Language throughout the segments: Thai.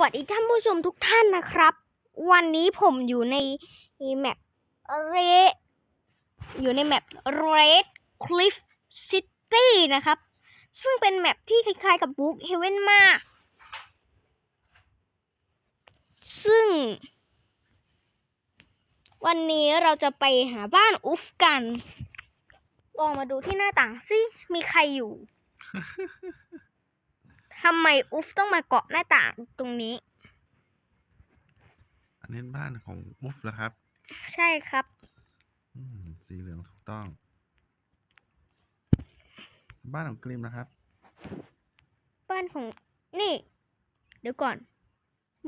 วัสดีท่านผู้ชมทุกท่านนะครับ วันนี้ผมอยู่ในแมปเรอยู่ในแมป Red Cliff City นะครับ ซึ่งเป็นแมปที่คล้ายๆกับ Book Heaven มาก ซึ่ง วันนี้เราจะไปหาบ้านอุฟกัน ลองมาดูที่หน้าต่างสิ มีใครอยู่ ทำไมอุฟต้องมาเกาะหน้าต่างตรงนี้ อันนี้บ้านของมุฟเหรอครับใช่ครับ อืมสีเหลืองถูกต้อง บ้านของกริมนะครับ บ้านของนี่ เดี๋ยวก่อน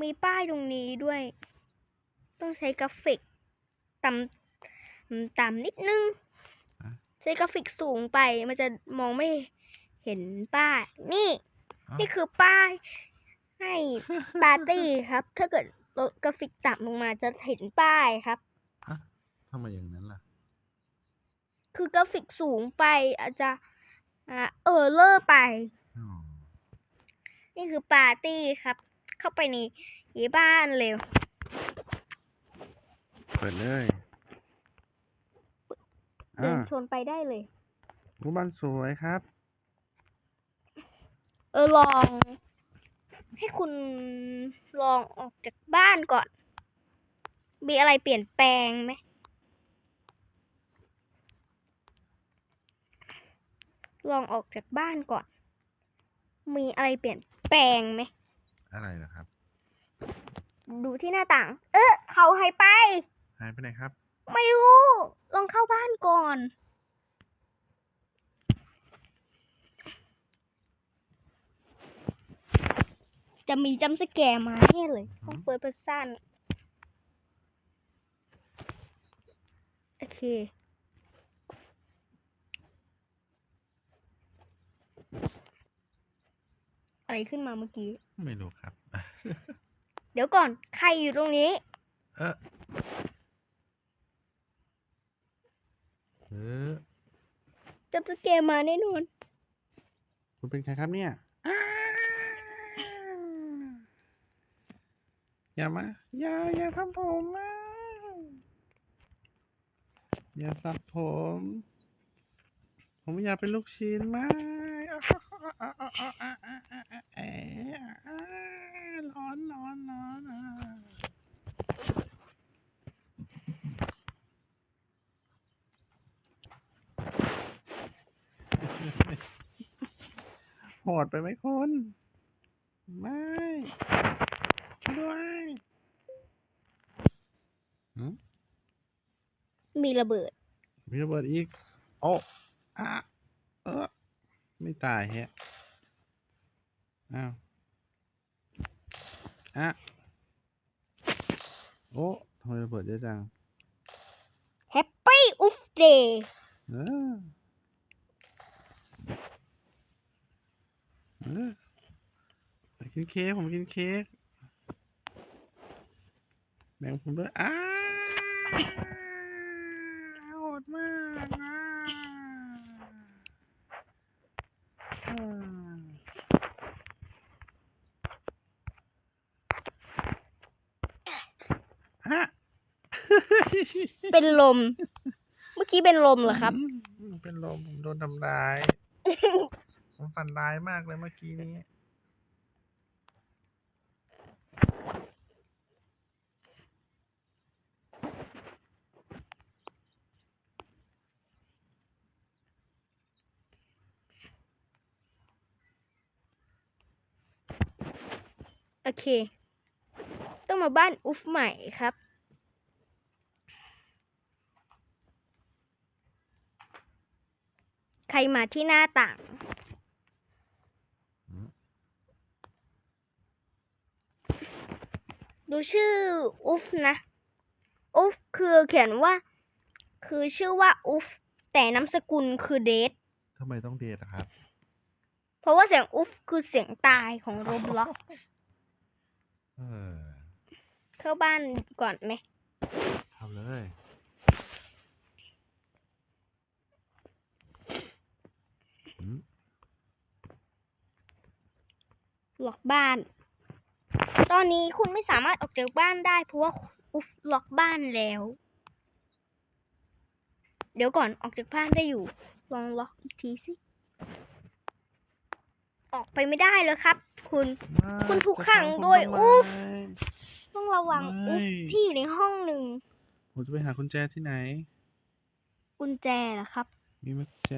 มีป้ายตรงนี้ด้วย ต้องใช้กราฟิกต่ำอืมต่ำนิดนึงอะใช้กราฟิกสูงไปมันจะมองไม่เห็นป้ายนี่อ้าว นี่คือป้ายให้ปาร์ตี้ครับ ถ้าเกิดลดกราฟิกต่ำลงมาจะเห็นป้ายครับอะทำไมอย่างนั้นล่ะ คือกราฟิกสูงไปอาจจะอ่าเออเลอร์ไปอ๋อนี่คือปาร์ตี้ครับ เข้าไปในในบ้านเร็ว เปิดเลยเดิอ่านชนไปได้เลยรูปบ้านสวยครับ เออลอง ให้คุณลองออกจากบ้านก่อน มีอะไรเปลี่ยนแปลงไหมลองออกจากบ้านก่อน มีอะไรเปลี่ยนแปลงไหม อะไรเหรอครับ ดูที่หน้าต่าง เออเขาหายไป หายไปไหนครับ ไม่รู้ ลองเข้าบ้านก่อน จะมีจัมป์สแกร์มาแน่เลยห้องเฟิร์สเพอร์ซันโอเคอะไรขึ้นมาเมื่อกี้ ไม่รู้ครับอะเดี๋ยวก่อน ใครอยู่ตรงนี้ เออเออจัมป์สแกร์มาแน่นอน คุณเป็นใครครับเนี่ย อย่ามา อย่า อย่าทำผมมาอย่าสับผม ผมอยากเป็นลูกชิ้นไหมเอ๋ร้อนร้อนร้อนโหดไปไหมคุณ ไม่ช่วยด้วยหืม มีระเบิด มีระเบิดอีก โอ้อะเออไม่ตายแฮะ อ้าวอะโอ้ทำไมระเบิดเยอะจัง Happy Oof Day เออเออไปกินเค้กผมกินเค้กแบ่งผมด้วยอ้าโหดมากอะอ่าฮะ เป็นลม เมื่อกี้เป็นลมเหรอครับอืมเป็นลมผมโดนทำร้าย ผมฝันร้ายมากเลยเมื่อกี้นี้ โอเค ต้องมาบ้านอุฟใหม่ครับ ครมาที่หน้าต่างอืมดูชื่ออุฟนะ อุฟคือเขียนว่า คือชื่อว่าอุฟแต่นามสกุลคือเดททำไมต้องเดทอะครับ เพราะว่าเสียงอุฟคือเสียงตายของโรบล็อกเออเข้าบ้านก่อนไหมทำเลย ล็อกบ้าน ตอนนี้คุณไม่สามารถออกจากบ้านได้เพราะว่าอุฟล็อกบ้านแล้ว เดี๋ยวก่อนออกจากบ้านได้อยู่ ลองล็อกอีกทีสิ ออกไปไม่ได้แล้วครับ คุณ คุณถูกขังด้วยจะทำผมอุ๊ฟทำไมต้องระวังไม่อุฟที่อยู่ในห้องหนึ่งผมจะไปหากุญแจที่ไหน กุญแจเหรอครับ มีไหมกุญแจ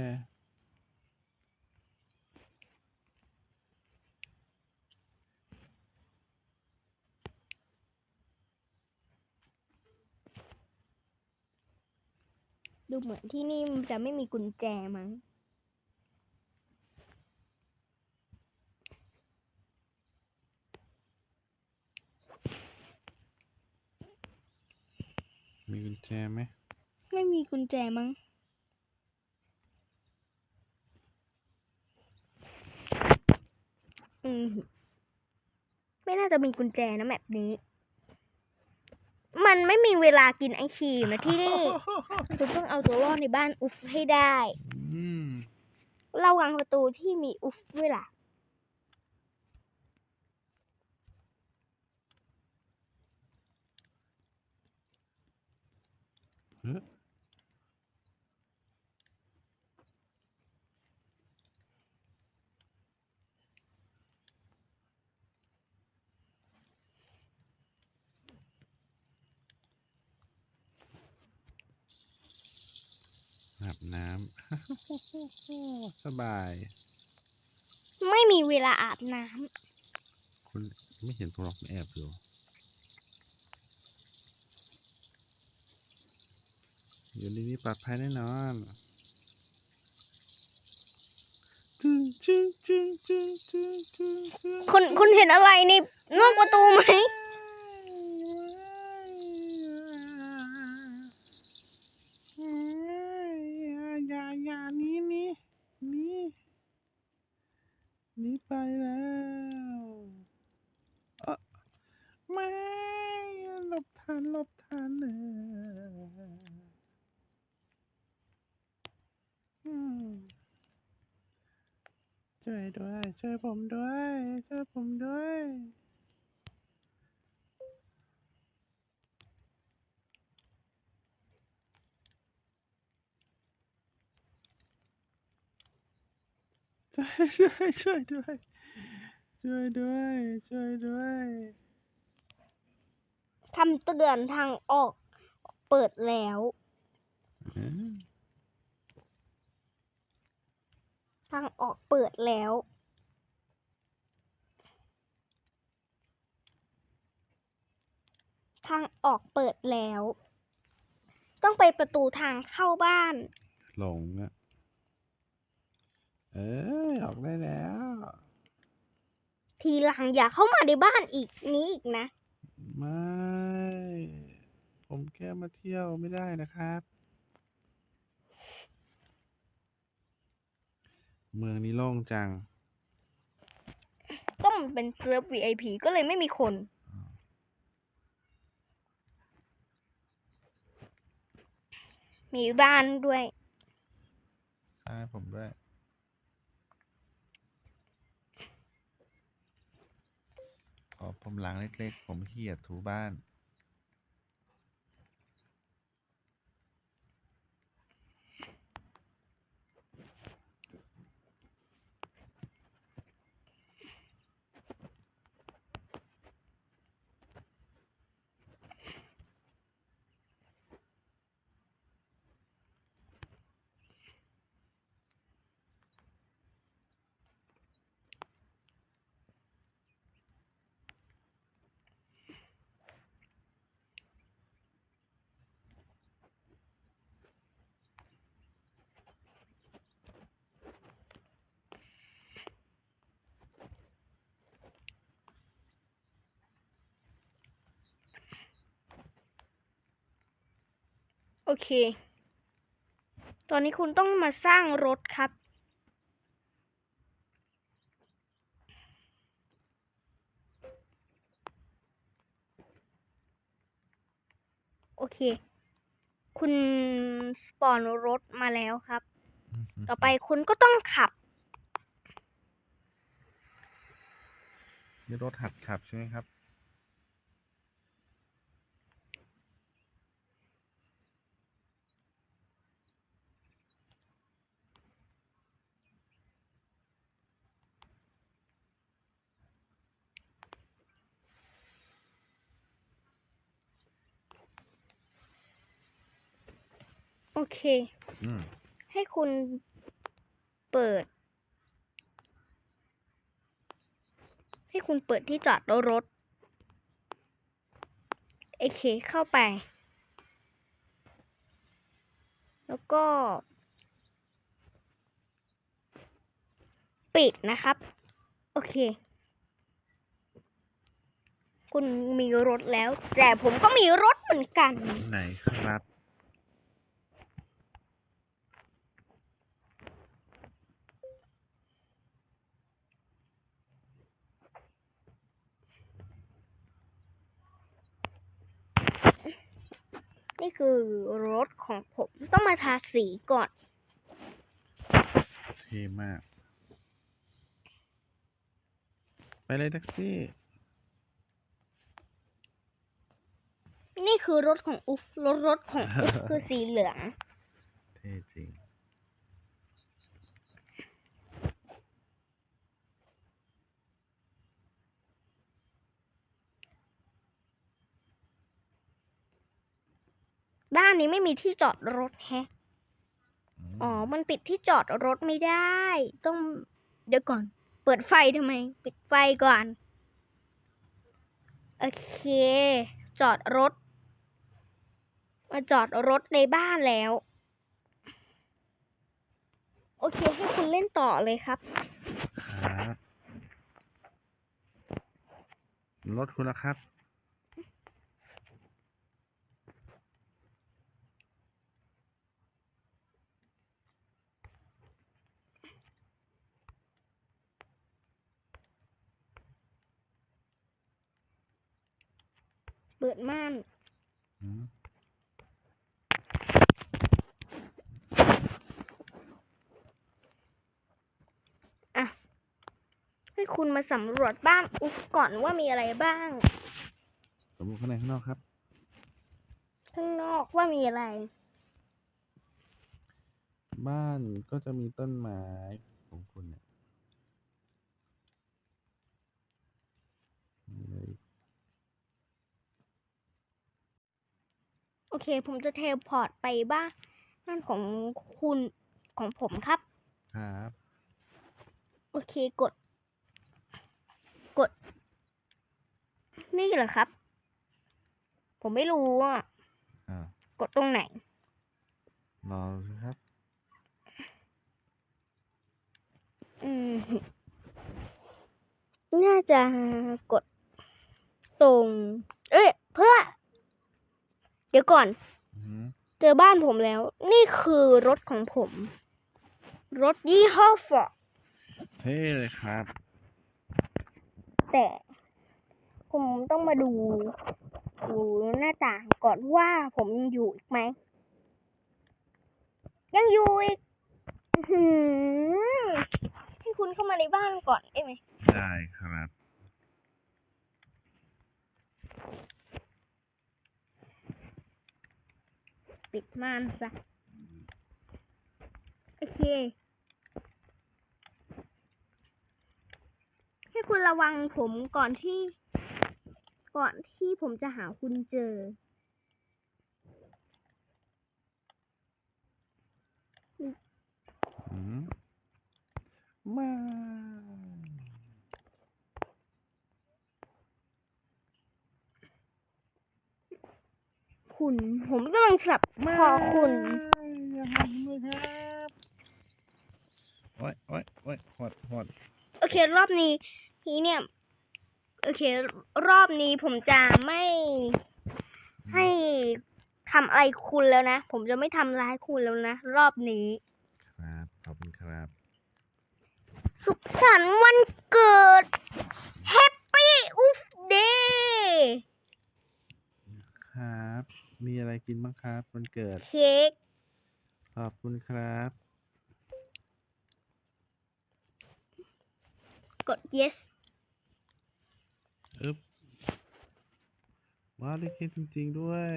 ดูเหมือนที่นี่มันจะไม่มีกุญแจมั้ง มีกุญแจไหม ไม่มีกุญแจมั้ง อืม ไม่น่าจะมีกุญแจนะแบบนี้ มันไม่มีเวลากินไอครีมนะที่นี่ คุณต้องเอาตัวรอดในบ้านอุฟให้ได้ อืมระวังประตูที่มีอุฟด้วยล่ะ อาบน้ำ สบาย ไม่มีเวลาอาบน้คุณไม่เห็นผมหรอกผมแอบอยู่อยู่ในนี้ปลอดภัยแน่นอนจึงจึงจึงจึงจึงจึงจึงำคุณคุณเห็นอะไรในนอกประตูไหม อย่าอย่าหนี้นี้นี้นี้ไปแล้วเออไม่หลบทันหลบทันเอออืมช่วยด้วย ช่วยผมด้วยช่วยผมด้วยช่วยช่วยช่วยด้วยช่วยด้วยช่วยด้วยทำเตือนทางออกเปิดแล้วอืมทางออกเปิดแล้ว ทางออกเปิดแล้ว ต้องไปประตูทางเข้าบ้าน หลงอะเออออกได้แล้ว ทีหลังอย่าเข้ามาในบ้านอีกนี้อีกนะ ไม่ ผมแค่มาเที่ยวไม่ได้นะครับ เมืองนี้โล่งจัง ก็มันเป็นเซิร์ฟ VIP ก็เลยไม่มีคน มีบ้านด้วย ใช่ผมด้วย ขอผมหลังเล็กๆ ผมเหียดถูบ้าน โอเค ตอนนี้คุณต้องมาสร้างรถครับ โอเค คุณสปอนรถมาแล้วครับ ต่อไปคุณก็ต้องขับ นี่รถหัดขับใช่ไหมครับ เค อืมให้คุณเปิด ให้คุณเปิดที่จอดรถโอเคเข้าไป แล้วก็ ปิดนะครับ โอเค คุณมีรถแล้ว แต่ผมก็มีรถเหมือนกัน ไหนครับ นี่คือรถของผมต้องมาทาสีก่อน เท่มาก ไปเลยแท็กซี่ นี่คือรถของอุฟรถรถของอุฟคือสีเหลือง เท่จริง บ้านนี้ไม่มีที่จอดรถแฮะมอ๋อ มันปิดที่จอดรถไม่ได้ ต้อง เดี๋ยวก่อน เปิดไฟทำไม ปิดไฟก่อน โอเค จอดรถ มาจอดรถในบ้านแล้ว โอเค ให้คุณเล่นต่อเลยครับครับรถคุณละครับ เปิดม่าน อืม ให้คุณ มาสำรวจบ้านอุฟก่อนว่ามีอะไรบ้างสมมติข้างในข้างนอกครับ ข้างนอกว่ามีอะไร บ้านก็จะมีต้นไม้ของคุณเนี่ยมีอะไรอีกโอเค ผมจะเทเลพอร์ตไปบ้านบ้านของคุณของผมครับ ครับ โอเคกด กด นี่เหรอครับ ผมไม่รู้อะอ่ากดตรงไหนรอสิครับ อืม น่าจะกดตรง เอ้ย เพื่อ เดี๋ยวก่อนอือหือเจอบ้านผมแล้ว นี่คือรถของผม รถยี่ห้อฟอร์ดเท่เลยครับ แต่ ผมต้องมาดูดูหน้าต่างก่อนว่าผมยังอยู่อีกไหม ยังอยู่อีกอื้อหือให้คุณเข้ามาในบ้านก่อนได้ไหมได้ครับ ปิดม่านซะ โอเค ให้คุณระวังผมก่อนที่ ก่อนที่ผมจะหาคุณเจออืมมา คุณผมกำลังสับคอคุณอย่าทำเลยครับโอ้ยโอ้ยโอ้ยหดหดโอเค รอบนี้นี้เนี่ย โอเค รอบนี้ผมจะไม่ให้ทำอะไรคุณแล้วนะ ผมจะไม่ทำร้ายคุณแล้วนะ รอบนี้ ครับ ขอบคุณครับ สุขสันต์วันเกิด Happy Oof Day ครับ มีอะไรกินบ้างครับ วันเกิด เค้ก ขอบคุณครับ กด yes อึ๊บว้าวได้เค้กจริง ๆ ด้วย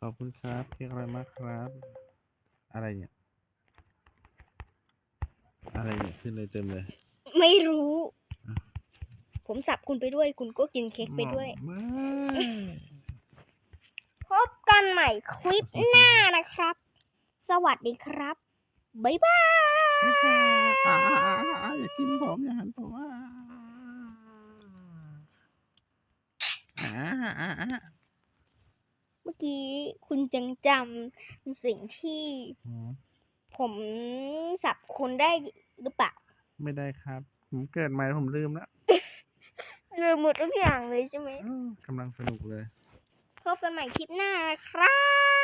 ขอบคุณครับเค้กอะไรมากครับ อะไรเนี่ย อะไรเนี่ยขึ้นเลยเต็มเลย ไม่รู้ ผมสับคุณไปด้วย คุณก็กินเค้กไปด้วยไม่พบกันใหม่คลิปหน้านะครับ สวัสดีครับ บ๊ายบาย อ่าอย่ากินผมอย่าหันผมอ่าอ่าอ่าอ่าเมื่อกี้คุณจังจำสิ่งที่อืมผมสับคุณได้หรือเปล่า ไม่ได้ครับ ผมเกิดใหม่ผมลืมแล้ว ลืมหมดทุกอย่างเลยใช่ไหมอ้าวกำลังสนุกเลย พบกันใหม่คลิปหน้านะครับ